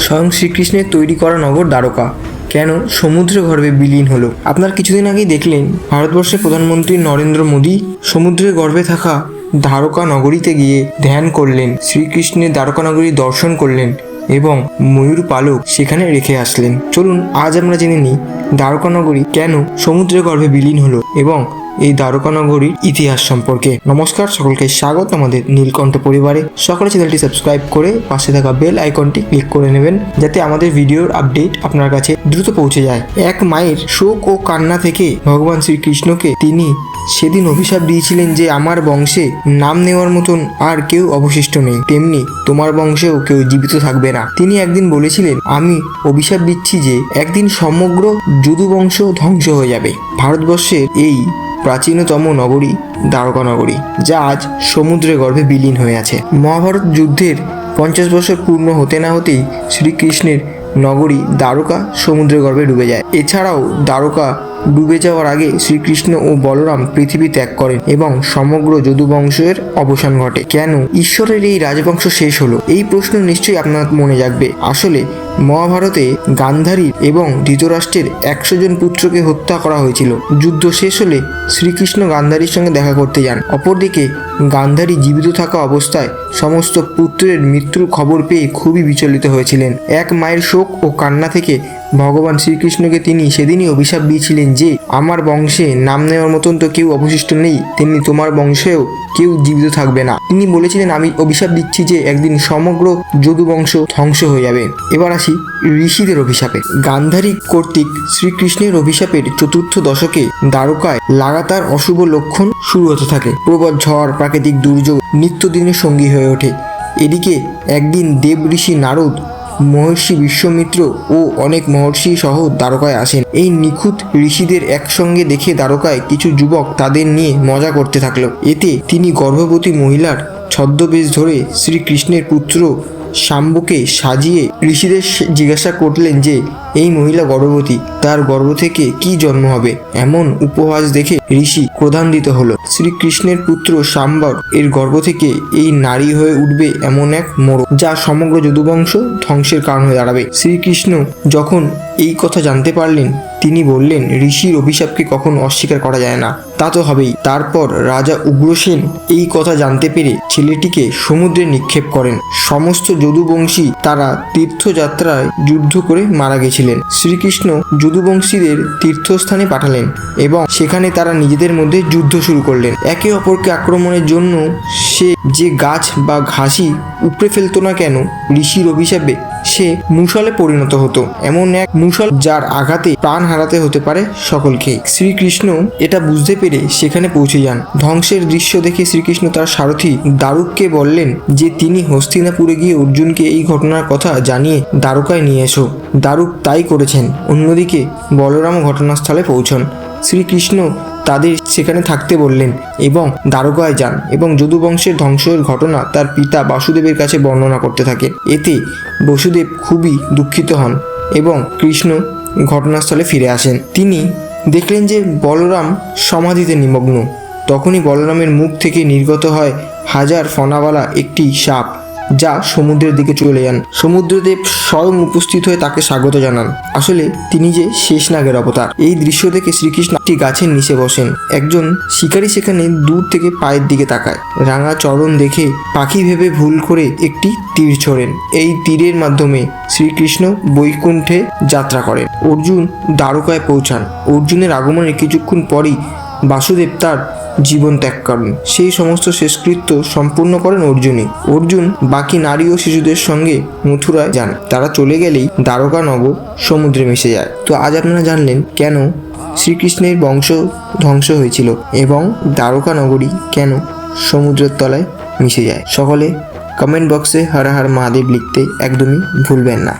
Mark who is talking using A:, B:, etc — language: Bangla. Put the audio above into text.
A: স্বয়ং শ্রীকৃষ্ণের তৈরি করা নগর দ্বারকা। কেন? সমুদ্র গর্ভে বিলীন হলো। আপনার কিছুদিন আগেই দেখলেন ভারতবর্ষের প্রধানমন্ত্রী নরেন্দ্র মোদী সমুদ্রের গর্ভে থাকা দ্বারকা নগরীতে গিয়ে ধ্যান করলেন, শ্রীকৃষ্ণের দ্বারকা নগরী দর্শন করলেন এবং ময়ূর পালক সেখানে রেখে আসলেন। চলুন, আজ আমরা জেনে নিই দ্বারকা নগরী কেন সমুদ্রের গর্ভে বিলীন হলো এবং এই দ্বারকা নগরীর ইতিহাস সম্পর্কে। নমস্কার, সকলকে স্বাগত আমাদের নীলকণ্ঠ পরিবারে। সকলে চ্যানেলটি সাবস্ক্রাইব করে পাশে থাকা বেল আইকনটি ক্লিক করে নেবেন, যাতে আমাদের ভিডিওর আপডেট আপনার কাছে দ্রুত পৌঁছে যায়। এক মায়ের শোক ও কান্না থেকে ভগবান শ্রীকৃষ্ণকে তিনি সেদিন অভিশাপ দিয়েছিলেন যে, আমার বংশে নাম নেওয়ার মতন আর কেউ অবশিষ্ট নেই। তেমনি তোমার বংশেও কেউ জীবিত থাকবে না। তিনি একদিন বলেছিলেন, আমি অভিশাপ দিচ্ছি যে, একদিন সমগ্র যদু বংশ ধ্বংস হয়ে যাবে। ভারতবর্ষের এই প্রাচীনতম নগরী দ্বারকা নগরী যা আজ সমুদ্রের গর্ভে বিলীন হয়ে আছে। মহাভারত যুদ্ধের পঞ্চাশ বছর পূর্ণ হতে না হতেই শ্রীকৃষ্ণের নগরী দ্বারকা সমুদ্রের গর্ভে ডুবে যায়। এছাড়াও দ্বারকা ডুবে যাওয়ার আগে শ্রীকৃষ্ণ ও বলরাম পৃথিবী ত্যাগ করেন এবং সমগ্র যদুবংশের অবসান ঘটে। কেন? ঈশ্বরের এই রাজবংশ শেষ হলো? এই প্রশ্ন নিশ্চয়ই আপনার মনে জাগবে। আসলে মহাভারতে গান্ধারী এবং ধৃতরাষ্ট্রের একশো জন পুত্রকে হত্যা করা হয়েছিল। যুদ্ধ শেষ হলে শ্রীকৃষ্ণ গান্ধারীর সঙ্গে দেখা করতে যান। অপরদিকে গান্ধারী জীবিত থাকা অবস্থায় সমস্ত পুত্রের মৃত্যুর খবর পেয়ে খুবই বিচলিত হয়েছিলেন। এক মায়ের শোক ও কান্না থেকে ভগবান শ্রীকৃষ্ণকে তিনি সেদিনই অভিশাপ দিয়েছিলেন যে, আমার বংশে নাম নেওয়ার মতন তো কেউ অবশিষ্ট নেই, তেমনি তোমার বংশেও কেউ জীবিত থাকবে না। তিনি বলেছিলেন, আমি অভিশাপ দিচ্ছি যে একদিন সমগ্র যদু বংশ ধ্বংস হয়ে যাবে। এবার আসি ঋষিদের অভিশাপে। গান্ধারী কর্তৃক শ্রীকৃষ্ণের অভিশাপের চতুর্থ দশকে দ্বারকায় লাগাতার অশুভ লক্ষণ শুরু হতে থাকে। প্রবল ঝড়, প্রাকৃতিক দুর্যোগ, নিত্যদিনের সঙ্গী হয়ে ওঠে। এদিকে একদিন দেব ঋষি নারদ মহর্ষি বিশ্বমিত্র ও অনেক মহর্ষি সহ দ্বারকায় আসেন। এই নিখুঁত ঋষিদের একসঙ্গে দেখে দ্বারকায় কিছু যুবক তাদের নিয়ে মজা করতে থাকল। এতে তিনি গর্ভবতী মহিলার ছদ্মবেশ ধরে শ্রীকৃষ্ণের পুত্র শাম্বুকে সাজিয়ে ঋষিদের জিজ্ঞাসা করলেন যে, এই মহিলা গর্ভবতী, তার গর্ভ থেকে কি জন্ম হবে? এমন উপহাস দেখে ঋষি ক্রোধান্বিত হলো। শ্রীকৃষ্ণের পুত্র সাম্বর এর গর্ভ থেকে এই নারী হয়ে উঠবে এমন এক মোড় যা সমগ্র যদুবংশ ধ্বংসের কারণ হয়ে দাঁড়াবে। শ্রীকৃষ্ণ যখন এই কথা জানতে পারলেন তিনি বললেন, ঋষির অভিশাপকে কখনো অস্বীকার করা যায় না। তা তো হবেই। তারপর রাজা উগ্রসেন এই কথা জানতে পেরে ছেলেটিকে সমুদ্রে নিক্ষেপ করেন। সমস্ত যদুবংশী তারা তীর্থযাত্রায় যুদ্ধ করে মারা গেছিলেন। শ্রীকৃষ্ণ যদুবংশীদের তীর্থস্থানে পাঠালেন এবং সেখানে তারা নিজেদের মধ্যে যুদ্ধ শুরু করলেন। একে অপরকে আক্রমণের জন্য সে যে গাছ বা ঘাসি উপড়ে ফেলতো না কেন, ঋষির অভিশাপে সে মুসলে পরিণত হতো। এমন এক মুসল যার আঘাতে প্রাণ হারাতে হতে পারে সকলকে শ্রীকৃষ্ণ এটা বুঝতে পেরে সেখানে পৌঁছে যান। ধ্বংসের দৃশ্য দেখে শ্রীকৃষ্ণ তার সারথী দারুককে বললেন যে, তিনি হস্তিনাপুরে গিয়ে অর্জুনকে এই ঘটনার কথা জানিয়ে দ্বারকায় নিয়ে এসো। দারুক তাই করেছেন। অন্যদিকে বলরাম ঘটনাস্থলে পৌঁছন। শ্রীকৃষ্ণ তাদের সেখানে থাকতে বললেন এবং দ্বারকায় যান এবং যদুবংশের ধ্বংসের ঘটনা তার পিতা বাসুদেবের কাছে বর্ণনা করতে থাকেন। এতে বসুদেব খুবই দুঃখিত হন এবং কৃষ্ণ ঘটনাস্থলে ফিরে আসেন। তিনি দেখলেন যে বলরাম সমাধিতে নিমগ্ন। তখনই বলরামের মুখ থেকে নির্গত হয় হাজার ফনাওয়ালা একটি সাপ। যা সমুদ্রের দিকে চলে যান। সমুদ্রদেব স্বয়ং উপস্থিত হয়ে তাকে স্বাগত জানান। আসলে তিনি যে শেষ নাগের অবতার। এই দৃশ্য দেখে শ্রীকৃষ্ণ একটি গাছের নিচে বসেন। একজন শিকারী সেখানে দূর থেকে পায়ের দিকে তাকায়। রাঙা চরণ দেখে পাখি ভেবে ভুল করে একটি তীর ছোড়েন। এই তীরের মাধ্যমে শ্রীকৃষ্ণ বৈকুণ্ঠে যাত্রা করেন। অর্জুন দ্বারকায় পৌঁছান। অর্জুনের আগমনের কিছুক্ষণ পরই বাসুদেব তার জীবন ত্যাগ করেন। সেই সমস্ত শেষকৃত্য সম্পূর্ণ করেন অর্জুনই। অর্জুন বাকি নারী ও শিশুদের সঙ্গে মথুরায় যান। তারা চলে গেলেই দ্বারকা নগর সমুদ্রে মিশে যায়। তো আজ আপনারা জানলেন কেন শ্রীকৃষ্ণের বংশ ধ্বংস হয়েছিল এবং দ্বারকা নগরী কেন সমুদ্রের তলায় মিশে যায়। সকলে কমেন্ট বক্সে হর হর মহাদেব লিখতে একদমই ভুলবেন না।